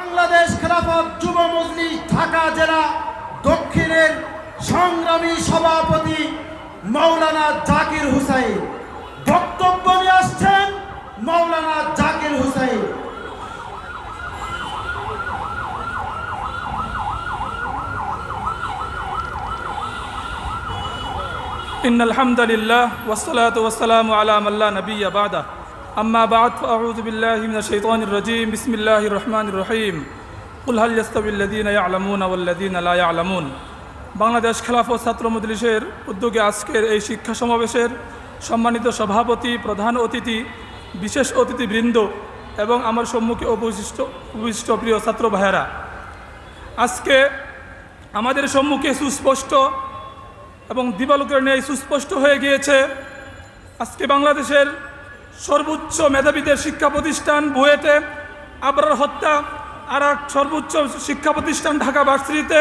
বাংলাদেশ খেলাফত যুব মজলিস, ঢাকা জেলা দক্ষিণের সংগ্রামী সভাপতি মৌলানা জাকির হুসাইন। বক্তব্য নিয়ে আসছেন মৌলানা জাকির হুসাইন। ইন আলহামদুলিল্লাহ ওসলাত ওসালাম আলাম আল্লাহ নবী আবাদা أما بعد فأعوذ بالله من الشيطان الرجيم بسم الله الرحمن الرحيم قل هل يستوي الذين يعلمون والذين لا يعلمون বাংলাদেশ খেলাফত ছাত্র মজলিসের উদ্যোগে আজকের এই শিক্ষা সমাবেশের সম্মানিত সভাপতি প্রধান অতিথি বিশেষ অতিথিবৃন্দ এবং আমার সম্মুখে উপবিষ্ট উপবিষ্ট প্রিয় ছাত্র ভাইয়েরা আজকে আমাদের সম্মুখে সুস্পষ্ট এবং দিবালোকের ন্যায় সুস্পষ্ট হয়ে গিয়েছে আজকে বাংলাদেশের সর্বোচ্চ মেধাবীদের শিক্ষা প্রতিষ্ঠান বুয়েটে, আবরার হত্যা, আর এক সর্বোচ্চ শিক্ষা প্রতিষ্ঠান ঢাকা ভার্সিটিতে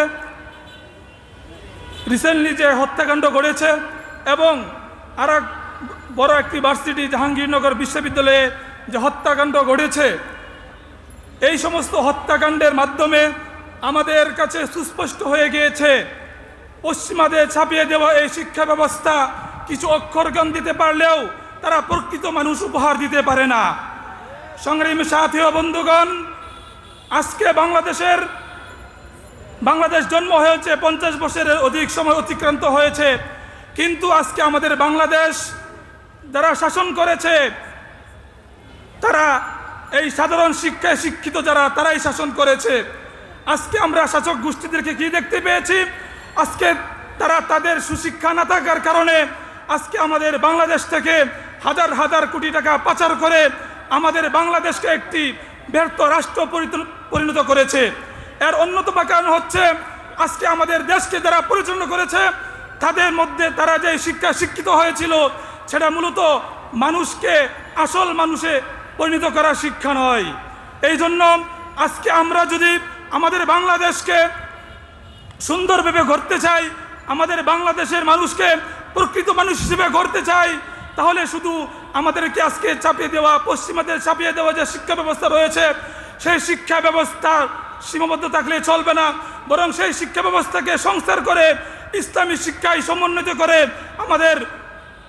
রিসেন্টলি যে হত্যাকাণ্ড ঘটেছে এবং আর এক বড় একটি ভার্সিটি জাহাঙ্গীরনগর বিশ্ববিদ্যালয়ে যে হত্যাকাণ্ড ঘটেছে, এই সমস্ত হত্যাকাণ্ডের মাধ্যমে আমাদের কাছে সুস্পষ্ট হয়ে গিয়েছে, পশ্চিমাদের ছাপিয়ে দেওয়া এই শিক্ষা ব্যবস্থা কিছু অক্ষর জ্ঞান দিতে পারলেও তারা প্রকৃত মানুষ উপহার দিতে পারে না। সংগ্রামী সাথী ও বন্ধুগণ, আজকে বাংলাদেশের, বাংলাদেশ জন্ম হয়েছে পঞ্চাশ বছরের অধিক সময় অতিক্রান্ত হয়েছে। কিন্তু আজকে আমাদের বাংলাদেশ যারা শাসন করেছে, তারা এই সাধারণ শিক্ষায় শিক্ষিত যারা, তারাই শাসন করেছে। আজকে আমরা শাসক গোষ্ঠীদেরকে কি দেখতে পেয়েছি? আজকে তারা তাদের সুশিক্ষা না থাকার কারণে আজকে আমাদের বাংলাদেশ থেকে হাজার হাজার কোটি টাকা পাচার করে আমাদের বাংলাদেশকে একটি ব্যর্থ রাষ্ট্র পরিণত করেছে। এর অন্যতম কারণ হচ্ছে, আজকে আমাদের দেশকে যারা পরিচালনা করেছে, তাদের মধ্যে তারা যে শিক্ষা শিক্ষিত হয়েছিল, সেটা মূলত মানুষকে, আসল মানুষে পরিণত করা শিক্ষা নয়। এই জন্য আজকে আমরা যদি আমাদের বাংলাদেশকে সুন্দরভাবে গড়তে চাই, আমাদের বাংলাদেশের মানুষকে প্রকৃত মানুষ হিসেবে গড়তে চাই তাহলে শুধু আমাদেরকে আজকে চাপিয়ে দেওয়া, পশ্চিমাদের চাপিয়ে দেওয়া যে শিক্ষা ব্যবস্থা রয়েছে, সেই শিক্ষা ব্যবস্থা সীমাবদ্ধ থাকলে চলবে না। বরং সেই শিক্ষা ব্যবস্থাকে সংস্কার করে, ইসলামী শিক্ষায় সমন্বিত করে আমাদের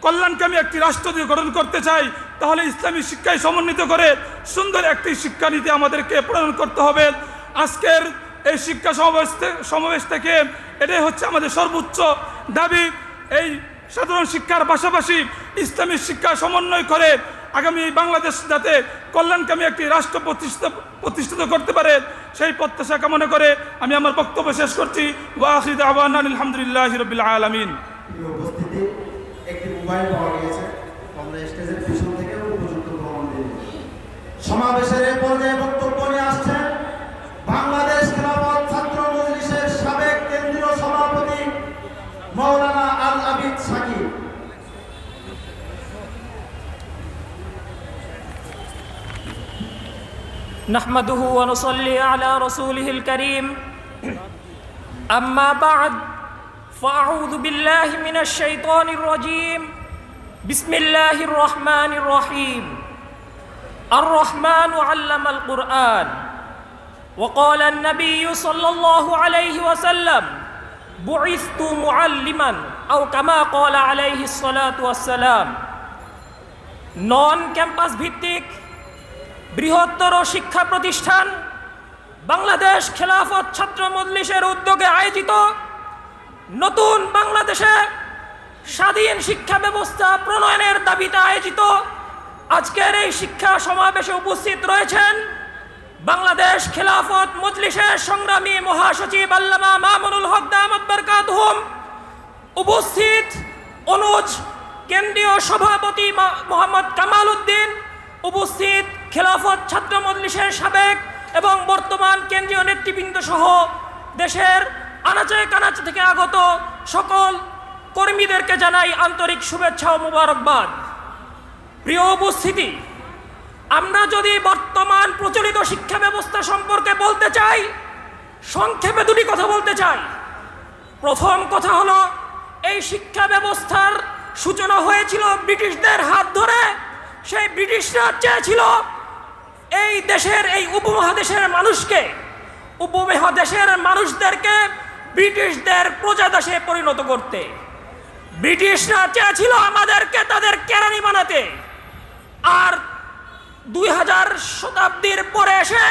কল্যাণকামী একটি রাষ্ট্র গঠন করতে চাই, তাহলে ইসলামী শিক্ষায় সমন্বিত করে সুন্দর একটি শিক্ষানীতি আমাদেরকে প্রণয়ন করতে হবে। আজকের এই শিক্ষা সমাবেশ সমাবেশ থেকে এটাই হচ্ছে আমাদের সর্বোচ্চ দাবি। এই সাধারণ শিক্ষার পাশাপাশি ইসলামী শিক্ষা সমন্বয় করে আগামী বাংলাদেশ যাতে কল্যাণকামী একটি রাষ্ট্র প্রতিষ্ঠিত প্রতিষ্ঠিত করতে পারে, সেই প্রত্যাশা কামনা করে আমি আমার বক্তব্য শেষ করছি। ওয়াহিদ আবান আলহামদুলিল্লাহ রবিল আলমিন। সমাবেশের এ পর্যায়ে বক্তব্য নিয়ে আসছেন বাংলাদেশ আল আবিদ সাকিব نحمده ونصلي على رسوله الكريم أما بعد فأعوذ بالله من الشيطان الرجيم بسم الله الرحمن الرحيم الرحمن علم القرآن وقال النبي صلى الله عليه وسلم بعثت معلما আও কামা কলা আলাইহি সালাম নন ক্যাম্পাস ভিত্তিক বৃহত্তর শিক্ষা প্রতিষ্ঠান বাংলাদেশ খেলাফত ছাত্র মজলিসের উদ্যোগে আয়োজিত নতুন বাংলাদেশে স্বাধীন শিক্ষা ব্যবস্থা প্রণয়নের দাবিতে আয়োজিত আজকের এই শিক্ষা সমাবেশে উপস্থিত রয়েছেন বাংলাদেশ খেলাফত মজলিসের সংগ্রামী মহাসচিব আল্লামা মামুনুল হক দাম আব্বরকাত হুম উপস্থিত অনুজ কেন্দ্রীয় সভাপতি মোহাম্মদ কামাল উদ্দিন, উপস্থিত খেলাফত ছাত্র মজলিসের সাবেক এবং বর্তমান কেন্দ্রীয় নেতৃবৃন্দ সহ দেশের আনাচে কানাচে থেকে আগত সকল কর্মীদেরকে জানাই আন্তরিক শুভেচ্ছা ও মুবারকবাদ। প্রিয় উপস্থিতি, আমরা যদি বর্তমান প্রচলিত শিক্ষা ব্যবস্থা সম্পর্কে বলতে চাই, সংক্ষেপে দুটি কথা বলতে চাই। প্রথম কথা হলো এই শিক্ষা ব্যবস্থার সূচনা হয়েছিল ব্রিটিশদের হাত ধরে। সেই ব্রিটিশরা চেয়েছিল এই দেশের, এই উপমহাদেশের মানুষকে, উপমহাদেশের মানুষদেরকে ব্রিটিশদের প্রজাদাসে পরিণত করতে। ব্রিটিশরা চেয়েছিল আমাদেরকে তাদের কেরানি বানাতে। আর দুই হাজার শতাব্দীর পরে এসে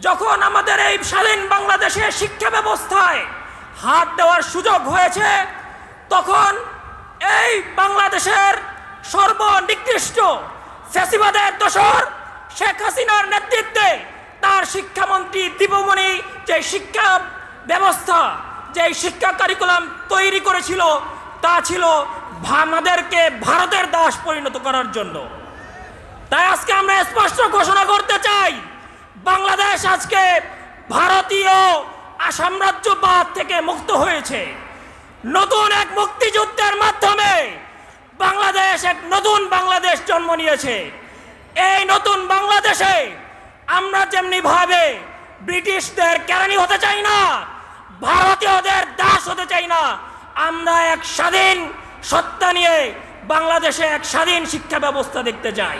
যখন আমাদের এই স্বাধীন বাংলাদেশে শিক্ষা ব্যবস্থায় হাত দেওয়ার সুযোগ হয়েছে তখন এই বাংলাদেশের সর্বনিকৃষ্ট ফ্যাসিবাদের দোসর শেখ হাসিনার নেতৃত্বে তার শিক্ষামন্ত্রী দীপমণি যে শিক্ষা ব্যবস্থা, যে শিক্ষা কারিকুলাম তৈরি করেছিল, তা ছিল আমাদেরকে ভারতের দাস পরিণত করার জন্য। তাই আজকে আমরা স্পষ্ট ঘোষণা করতে চাই, বাংলাদেশ আজকে ভারতীয় সাম্রাজ্যবাদ থেকে মুক্ত হয়েছে। নতুন এক মুক্তিযুদ্ধের মাধ্যমে বাংলাদেশ এক নতুন বাংলাদেশ জন্ম নিয়েছে। এই নতুন বাংলাদেশে আমরা যেমনি ভাবে ব্রিটিশদের কেরানি হতে চাই না, ভারতীয়দের দাস হতে চাই না, আমরা এক স্বাধীন সত্তা নিয়ে বাংলাদেশে এক স্বাধীন শিক্ষা ব্যবস্থা দেখতে চাই।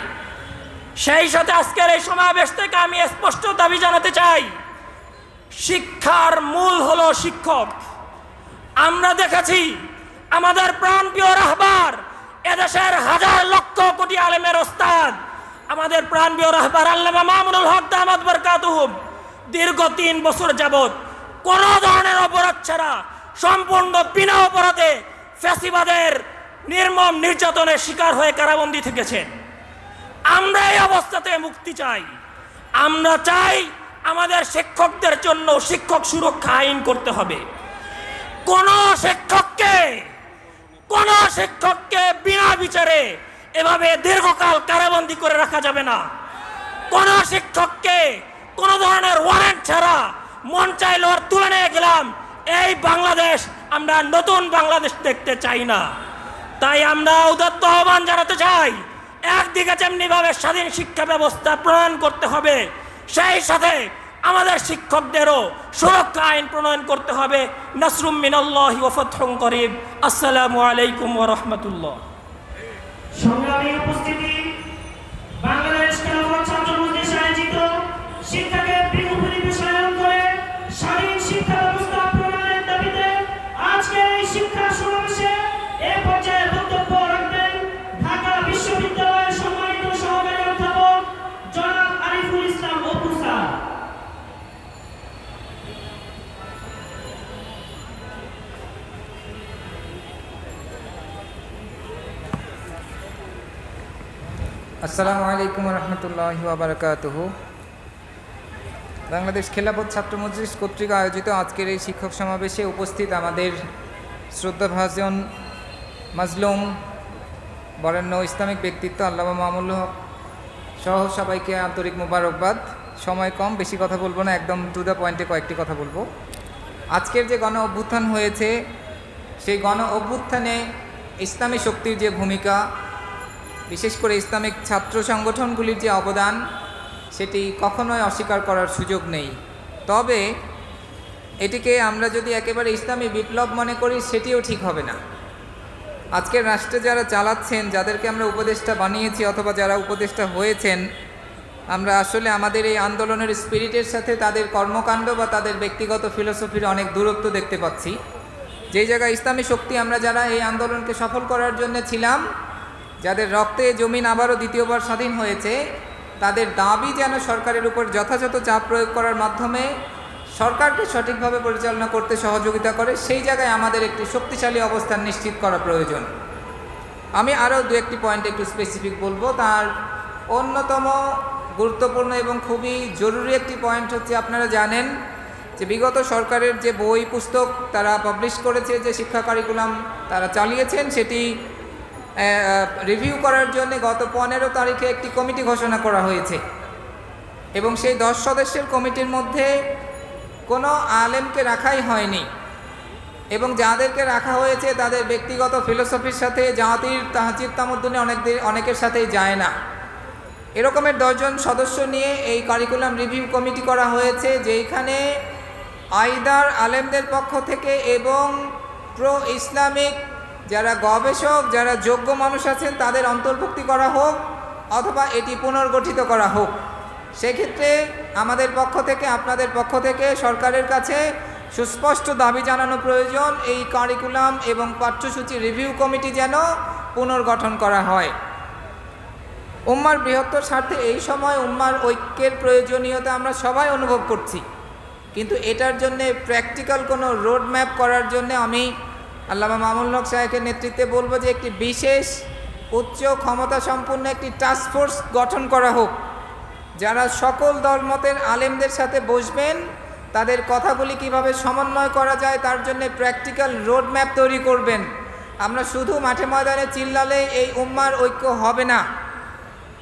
সেই সাথে আজকের এই সমাবেশ থেকে আমি স্পষ্ট দাবি জানাতে চাই, শিক্ষার মূল হলো শিক্ষক। আমরা দেখেছি আমাদের প্রাণপ্রিয় রাহবার, এদেশের হাজার লক্ষ কোটি আলেমের ওস্তাদ। আমাদের প্রাণপ্রিয় রাহবার আল্লামা মামুনুল হক দামাদ বরকাতুহুম, দীর্ঘ তিন বছর যাবৎ কোনো ধরনের অপরাধ ছাড়া সম্পূর্ণ বিনা অপরাধে ফ্যাসিবাদের নির্মম নির্যাতনের শিকার হয়ে কারাবন্দি থেকেছেন। আমরা এই অবস্থাতে মুক্তি চাই। আমরা চাই আমাদের শিক্ষকদের জন্য শিক্ষক সুরক্ষা আইন করতে হবে। কোন শিক্ষককে কোন শিক্ষককে বিনা বিচারে এভাবে দীর্ঘকাল কারাবন্দী করে রাখা যাবে না। কোন শিক্ষককে কোন ধরনের ওয়ারেন্ট ছাড়া মন চাইল আর তুলে নিয়ে গেলাম, এই বাংলাদেশ আমরা নতুন বাংলাদেশ দেখতে চাই না। তাই আমরা উদাত্ত আহ্বান জানাতে চাই, একদিকে যেমনি ভাবে স্বাধীন শিক্ষা ব্যবস্থা প্রণয়ন করতে হবে, সেই সাথে আমাদের শিক্ষকদেরও সুরক্ষা আইন প্রণয়ন করতে হবে। নাসরুম মিনাল্লাহি ওয়া ফাতহুন করিম আসসালামু আলাইকুম ওয়া রাহমাতুল্লাহ। সংগ্রামী উপস্থিতি আসসালামু আলাইকুম রহমতুল্লাহ বাবরকাতহ বাংলাদেশ খেলাপথ ছাত্র মজলিস কর্তৃক আয়োজিত আজকের এই শিক্ষক সমাবেশে উপস্থিত আমাদের শ্রদ্ধাভাজন মাজলুম, বরেণ্য ইসলামিক ব্যক্তিত্ব আল্লামা মামুল হক সহ সবাইকে আন্তরিক মোবারকবাদ। সময় কম, বেশি কথা বলব না, একদম টু দ্য পয়েন্টে কয়েকটি কথা বলব। আজকের যে গণ অভ্যুত্থান হয়েছে, সেই গণ অভ্যুত্থানে ইসলামী শক্তির যে ভূমিকা বিশেষ করে ইসলামিক ছাত্র সংগঠনগুলির যে অবদান, সেটি কখনোই অস্বীকার করার সুযোগ নেই। তবে এটিকে আমরা যদি একেবারে ইসলামী বিপ্লব মনে করি, সেটিও ঠিক হবে না। আজকের রাষ্ট্রে যারা চালাচ্ছেন, যাদেরকে আমরা উপদেষ্টা বানিয়েছি অথবা যারা উপদেষ্টা হয়েছেন, আমরা আসলে আমাদের এই আন্দোলনের স্পিরিটের সাথে তাদের কর্মকাণ্ড বা তাদের ব্যক্তিগত ফিলোসফির অনেক দূরত্ব দেখতে পাচ্ছি। যেই জায়গায় ইসলামী শক্তি আমরা যারা এই আন্দোলনকে সফল করার জন্য ছিলাম যাদের রক্তে জমিন আবারও দ্বিতীয়বার স্বাধীন হয়েছে, তাদের দাবি যেন সরকারের উপর যথাযথ চাপ প্রয়োগ করার মাধ্যমে সরকারকে সঠিকভাবে পরিচালনা করতে সহযোগিতা করে, সেই জায়গায় আমাদের একটি শক্তিশালী অবস্থান নিশ্চিত করা প্রয়োজন। আমি আরও দু একটি পয়েন্ট একটু স্পেসিফিক বলব। তার অন্যতম গুরুত্বপূর্ণ এবং খুবই জরুরি একটি পয়েন্ট হচ্ছে, আপনারা জানেন যে বিগত সরকারের যে বই পুস্তক তারা পাবলিশ করেছে, যে শিক্ষা কারিকুলাম তারা চালিয়েছেন, সেটি রিভিউ করার জন্য গত পনেরো তারিখে একটি কমিটি ঘোষণা করা হয়েছে। এবং সেই দশ সদস্যের কমিটির মধ্যে কোনো আলেমকে রাখাই হয়নি। এবং যাদেরকে রাখা হয়েছে তাদের ব্যক্তিগত ফিলোসফির সাথে জাতির তাহাজির তামদ্দুনে অনেকদের অনেকের সাথেই যায় না। এরকমের দশজন সদস্য নিয়ে এই কারিকুলাম রিভিউ কমিটি করা হয়েছে, যেইখানে আইদার আলেমদের পক্ষ থেকে এবং প্রো ইসলামিক যারা গবেষক, যারা যোগ্য মানুষ আছেন, তাদের অন্তর্ভুক্তি করা হোক অথবা এটি পুনর্গঠিত করা হোক। সেক্ষেত্রে আমাদের পক্ষ থেকে, আপনাদের পক্ষ থেকে সরকারের কাছে সুস্পষ্ট দাবি জানানো প্রয়োজন, এই কারিকুলাম এবং পাঠ্যসূচি রিভিউ কমিটি যেন পুনর্গঠন করা হয়। উম্মার বৃহত্তর স্বার্থে এই সময় উম্মার ঐক্যের প্রয়োজনীয়তা আমরা সবাই অনুভব করছি। কিন্তু এটার জন্যে প্র্যাকটিক্যাল কোনো রোড ম্যাপ করার জন্য আমি আল্লামা মামুল হক সাহেবের নেতৃত্বে বলব যে একটি বিশেষ, উচ্চ ক্ষমতা সম্পন্ন একটি টাস্ক ফোর্স গঠন করা হোক। যারা সকল দলমতের আলেমদের সাথে বসবেন, তাদের কথাগুলি কীভাবে সমন্বয় করা যায় তার জন্য প্র্যাকটিক্যাল রোড ম্যাপ তৈরি করবেন। আমরা শুধু মাঠে ময়দানে চিল্লালে এই উম্মার ঐক্য হবে না।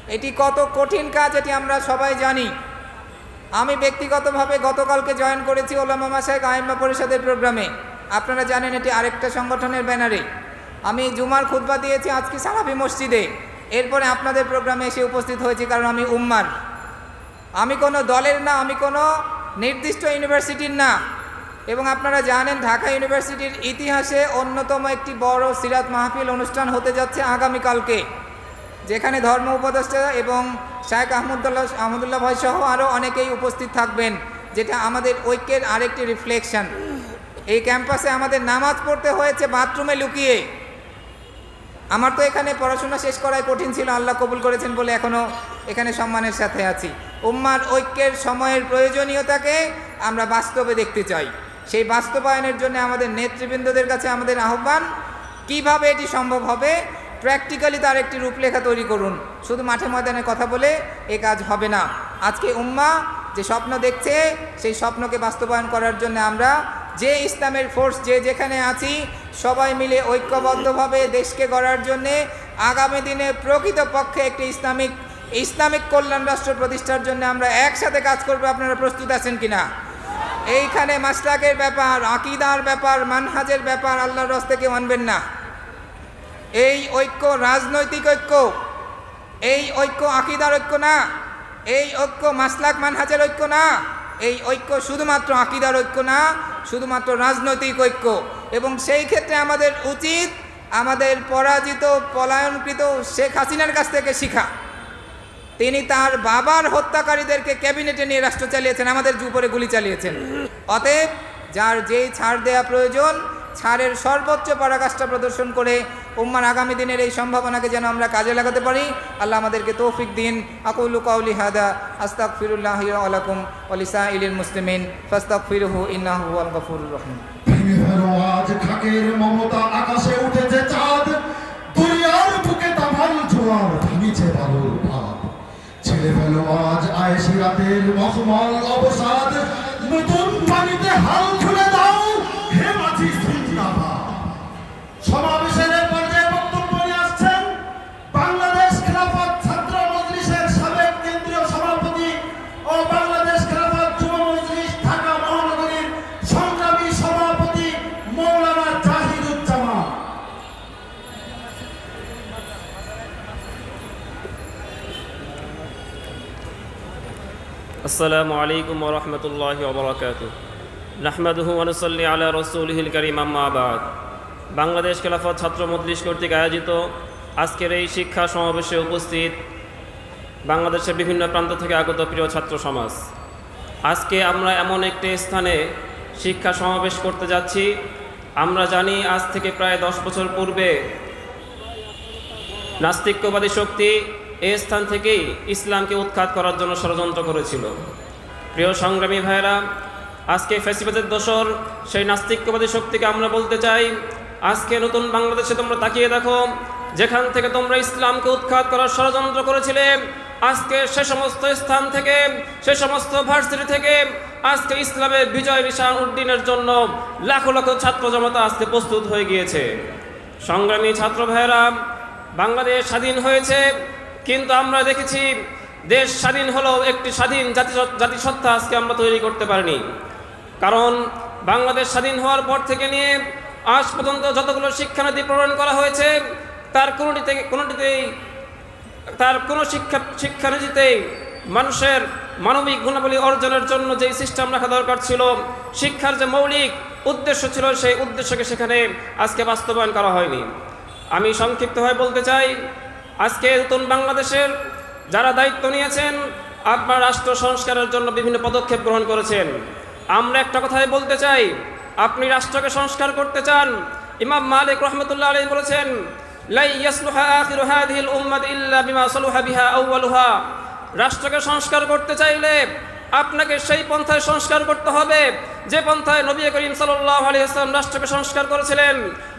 এটি কত কঠিন কাজ এটি আমরা সবাই জানি। আমি ব্যক্তিগতভাবে গতকালকে জয়েন করেছি ওলামা মাসাইক আইম্মা পরিষদের প্রোগ্রামে। আপনারা জানেন এটি আরেকটা সংগঠনের ব্যানারে। আমি জুমার খুতবা দিয়েছি আজকে সালাফি মসজিদে। এরপরে আপনাদের প্রোগ্রামে এসে উপস্থিত হয়েছি কারণ আমি উম্মার। আমি কোনো দলের না, আমি কোনো নির্দিষ্ট ইউনিভার্সিটির না। এবং আপনারা জানেন ঢাকা ইউনিভার্সিটির ইতিহাসে অন্যতম একটি বড় সিরাত মাহফিল অনুষ্ঠান হতে যাচ্ছে আগামীকালকে। যেখানে ধর্ম উপদেষ্টা এবং শায়েখ আহমদুল্লাহ আহমদুল্লাহ ভাই সহ আরও অনেকেই উপস্থিত থাকবেন, যেটা আমাদের ঐক্যের আরেকটি রিফ্লেকশন এই ক্যাম্পাসে আমাদের নামাজ পড়তে হয়েছে বাথরুমে লুকিয়ে। আমার তো এখানে পড়াশোনা শেষ করাই কঠিন ছিল, আল্লাহ কবুল করেছেন বলে এখনও এখানে সম্মানের সাথে আছি। উম্মার ঐক্যের সময়ের প্রয়োজনীয়তাকে আমরা বাস্তবে দেখতে চাই। সেই বাস্তবায়নের জন্য আমাদের নেতৃবৃন্দদের কাছে আমাদের আহ্বান, কীভাবে এটি সম্ভব হবে, প্র্যাকটিক্যালি তার একটি রূপরেখা তৈরি করুন। শুধু মাঠে ময়দানে কথা বলে এ কাজ হবে না। আজকে উম্মা যে স্বপ্ন দেখছে, সেই স্বপ্নকে বাস্তবায়ন করার জন্য আমরা যে ইসলামের ফোর্স যে যেখানে আছি, সবাই মিলে ঐক্যবদ্ধভাবে দেশকে গড়ার জন্যে আগামী দিনে প্রকৃতপক্ষে একটি ইসলামিক ইসলামিক কল্যাণ রাষ্ট্র প্রতিষ্ঠার জন্য আমরা একসাথে কাজ করব। আপনারা প্রস্তুত আছেন কিনা? এইখানে মাস্টাকের ব্যাপার, আকিদার ব্যাপার, মানহাজের ব্যাপার আল্লাহর রস থেকে মানবেন না। এই ঐক্য রাজনৈতিক ঐক্য, এই ঐক্য আকিদার ঐক্য না, এই ঐক্য মাসলাক মানহাজের ঐক্য না, এই ঐক্য শুধুমাত্র আকিদার ঐক্য না শুধুমাত্র রাজনৈতিক ঐক্য। এবং সেই ক্ষেত্রে আমাদের উচিত আমাদের পরাজিত, পলায়নকৃত শেখ হাসিনার কাছ থেকে শিখা। তিনি তার বাবার হত্যাকারীদেরকে ক্যাবিনেটে নিয়ে রাষ্ট্র চালিয়েছেন, আমাদের উপরে গুলি চালিয়েছেন। অতএব যার যেই ছাড় দেয়া প্রয়োজন, ছাড়ের সর্বোচ্চ পরাকাষ্ঠা প্রদর্শন করে উম্মার আগামী দিনের এই সম্ভাবনাকে যেন আমরা কাজে লাগাতে পারি। আল্লাহ আমাদেরকে তৌফিক দিন। আকুল্লু কাউলি হাদা আস্তাক ফিরুল্লাহ আলাকুম অলিসা ইলিল মুসলিমিন। ফাস্তাক ফিরুহু ইন্নাহু আল গফুর রহিম। মমতা আকাশে উঠেছে চাঁদ। দুনিয়ার বুকে তামাল জোয়ার ভাঙিছে বালুর ভাব ছেড়ে আজ আয়েশি রাতের মখমল অবসাদ। নতুন পানিতে হাল আসসালামু আলাইকুম রহমতুল্লাহ ওবরাকাত নাহমাদুহু আনসল্লি রসুলহিল করিম আম্মাবাদ বাংলাদেশ খেলাফত ছাত্র মজলিস কর্তৃক আয়োজিত আজকের এই শিক্ষা সমাবেশে উপস্থিত বাংলাদেশের বিভিন্ন প্রান্ত থেকে আগত প্রিয় ছাত্র সমাজ। আজকে আমরা এমন একটি স্থানে শিক্ষা সমাবেশ করতে যাচ্ছি। আমরা জানি আজ থেকে প্রায় দশ বছর পূর্বে নাস্তিক্যবাদী শক্তি এই স্থান থেকেই ইসলামকে উৎখাত করার জন্য ষড়যন্ত্র করেছিল। প্রিয় সংগ্রামী ভাইয়েরা, আজকে ফেসিবাদের দোসর সেই নাস্তিক্যবাদী শক্তিকে আমরা বলতে চাই, আজকে নতুন বাংলাদেশে তোমরা তাকিয়ে দেখো, যেখান থেকে তোমরা ইসলামকে উৎখাত করার ষড়যন্ত্র করেছিলে, আজকে সে সমস্ত স্থান থেকে, সে সমস্ত ভার্সিটি থেকে, আজকে ইসলামের বিজয় নিশান উদ্দিনের জন্য লাখো লাখো ছাত্র জনতা আজকে প্রস্তুত হয়ে গিয়েছে। সংগ্রামী ছাত্র ভাইয়েরা, বাংলাদেশ স্বাধীন হয়েছে কিন্তু আমরা দেখেছি দেশ স্বাধীন হলেও একটি স্বাধীন জাতি জাতিসত্তা আজকে আমরা তৈরি করতে পারিনি। কারণ বাংলাদেশ স্বাধীন হওয়ার পর থেকে নিয়ে আজ পর্যন্ত যতগুলো শিক্ষানীতি প্রণয়ন করা হয়েছে, তার কোনোটিতে কোনোটিতেই তার কোনো শিক্ষা শিক্ষানীতিতেই মানুষের মানবিক গুণাবলী অর্জনের জন্য যে সিস্টেম রাখা দরকার ছিল, শিক্ষার যে মৌলিক উদ্দেশ্য ছিল, সেই উদ্দেশ্যকে সেখানে আজকে বাস্তবায়ন করা হয়নি। আমি সংক্ষিপ্তভাবে বলতে চাই আজকে নতুন বাংলাদেশের যারা দায়িত্ব নিয়েছেন, আপনার রাষ্ট্র সংস্কারের জন্য বিভিন্ন পদক্ষেপ গ্রহণ করেছেন। আমরা একটা কথাই বলতে চাই, আপনি রাষ্ট্রকে সংস্কার করতে চান, ইমাম মালিক রহমতুল্লাহ আলী বলেছেন রাষ্ট্রকে সংস্কার করতে চাইলে আপনাকে সেই পন্থায় সংস্কার করতে হবে, যে পন্থায় নবী করিম সাল্লাল্লাহু আলাইহি ওয়াসাল্লাম রাষ্ট্রকে সংস্কার করেছিলেন।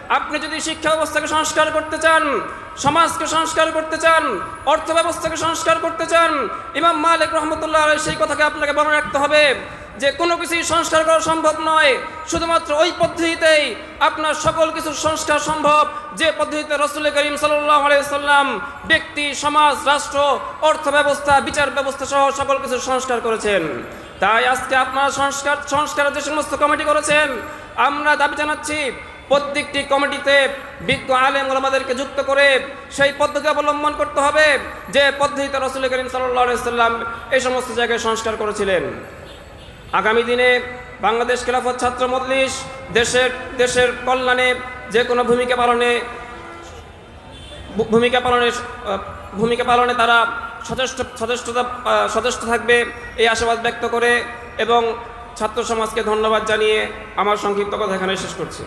আপনি যদি শিক্ষা ব্যবস্থাকে সংস্কার করতে চান, সমাজকে সংস্কার করতে চান, অর্থ ব্যবস্থাকে সংস্কার করতে চান, ইমাম মালিক রহমতুল্লাহ সেই কথাকে আপনাকে মনে রাখতে হবে যে কোনো কিছুই সংস্কার করা সম্ভব নয়। শুধুমাত্র ওই পদ্ধতিতেই আপনার সকল কিছুর সংস্কার সম্ভব। যে পদ্ধতিতে রসুল করিম আলাইসাল্লাম ব্যক্তি, সমাজ, রাষ্ট্র, অর্থ ব্যবস্থা, বিচার ব্যবস্থা সহ সকল কিছুর সংস্কার করেছেন। তাই আজকে আপনারা সংস্কার, সংস্কারের যে সমস্ত কমিটি করেছেন, আমরা দাবি জানাচ্ছি প্রত্যেকটি কমিটিতে বিজ্ঞ আলেম ওলামাদেরকে যুক্ত করে সেই পদ্ধতি অবলম্বন করতে হবে যে পদ্ধতিতে রসুল করিম সাল্লাম এই সমস্ত জায়গায় সংস্কার করেছিলেন। আগামী দিনে বাংলাদেশ খেলাফত ছাত্র মজলিস দেশের দেশের কল্যাণে যে কোনো ভূমিকা পালনে ভূমিকা পালনে ভূমিকা পালনে তারা সচেষ্ট, সচেষ্টতা, সচেষ্ট থাকবে এই আশাবাদ ব্যক্ত করে এবং ছাত্র সমাজকে ধন্যবাদ জানিয়ে আমার সংক্ষিপ্ত কথা এখানে শেষ করছি।